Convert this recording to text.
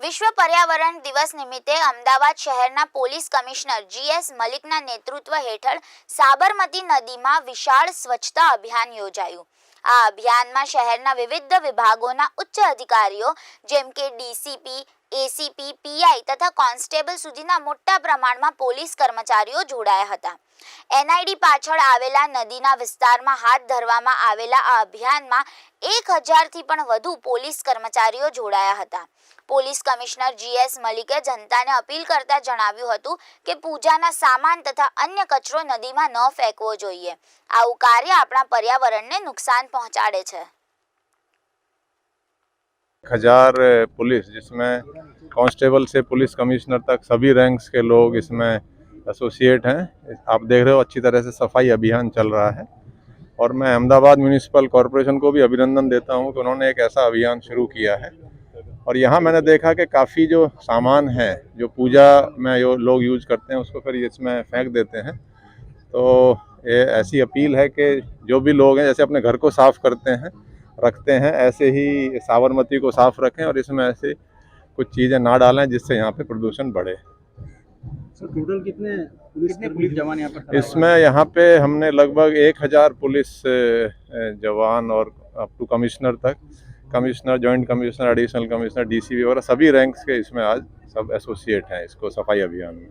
વિશ્વ પર્યાવરણ દિવસ નિમિત્તે અમદાવાદ શહેરના પોલીસ કમિશનર જીએસ મલિકના નેતૃત્વ હેઠળ સાબરમતી નદીમાં વિશાળ સ્વચ્છતા અભિયાન યોજાયું. આ અભિયાનમાં શહેરના વિવિધ વિભાગોના ઉચ્ચ અધિકારીઓ જેમ કે ડીસીપી એસીપી પીઆઈ તથા કોન્સ્ટેબલ સુધીના મોટા પ્રમાણમાં પોલીસ કર્મચારીઓ જોડાયા હતા. એનઆઈડી પાછળ આવેલા નદીના વિસ્તારમાં હાથ ધરવામાં આવેલા આ અભિયાનમાં એક હજારથી પણ વધુ પોલીસ કર્મચારીઓ જોડાયા હતા. પોલીસ કમિશનર જીએસ મલિકે જનતાને અપીલ કરતા જણાવ્યું હતું કે પૂજાના સામાન તથા અન્ય કચરો નદીમાં ન ફેંકવો જોઈએ. આવું કાર્ય આપણા પર્યાવરણને નુકસાન પહોંચાડે છે. हज़ार पुलिस, जिसमें कांस्टेबल से पुलिस कमिश्नर तक सभी रैंक्स के लोग इसमें एसोसिएट हैं। आप देख रहे हो अच्छी तरह से सफ़ाई अभियान चल रहा है। और मैं अहमदाबाद म्यूनिसिपल कॉरपोरेशन को भी अभिनंदन देता हूँ कि उन्होंने एक ऐसा अभियान शुरू किया है। और यहाँ मैंने देखा कि काफ़ी जो सामान है, जो पूजा में जो लोग यूज़ करते हैं, उसको फिर इसमें फेंक देते हैं। तो ये ऐसी अपील है कि जो भी लोग हैं, जैसे अपने घर को साफ़ करते हैं रखते हैं ऐसे ही साबरमती को साफ़ रखें और इसमें ऐसे कुछ चीज़ें ना डालें जिससे यहाँ पे प्रदूषण बढ़े। सर टोटल कितने कितने पुलिस जवान यहाँ पर इसमें यहाँ पे हमने लगभग एक हज़ार पुलिस जवान और अप टू कमिश्नर तक commissioner joint commissioner additional commissioner DCP वगैरह सभी रैंक्स के इसमें आज सब एसोसिएट हैं इसको सफ़ाई अभियान में।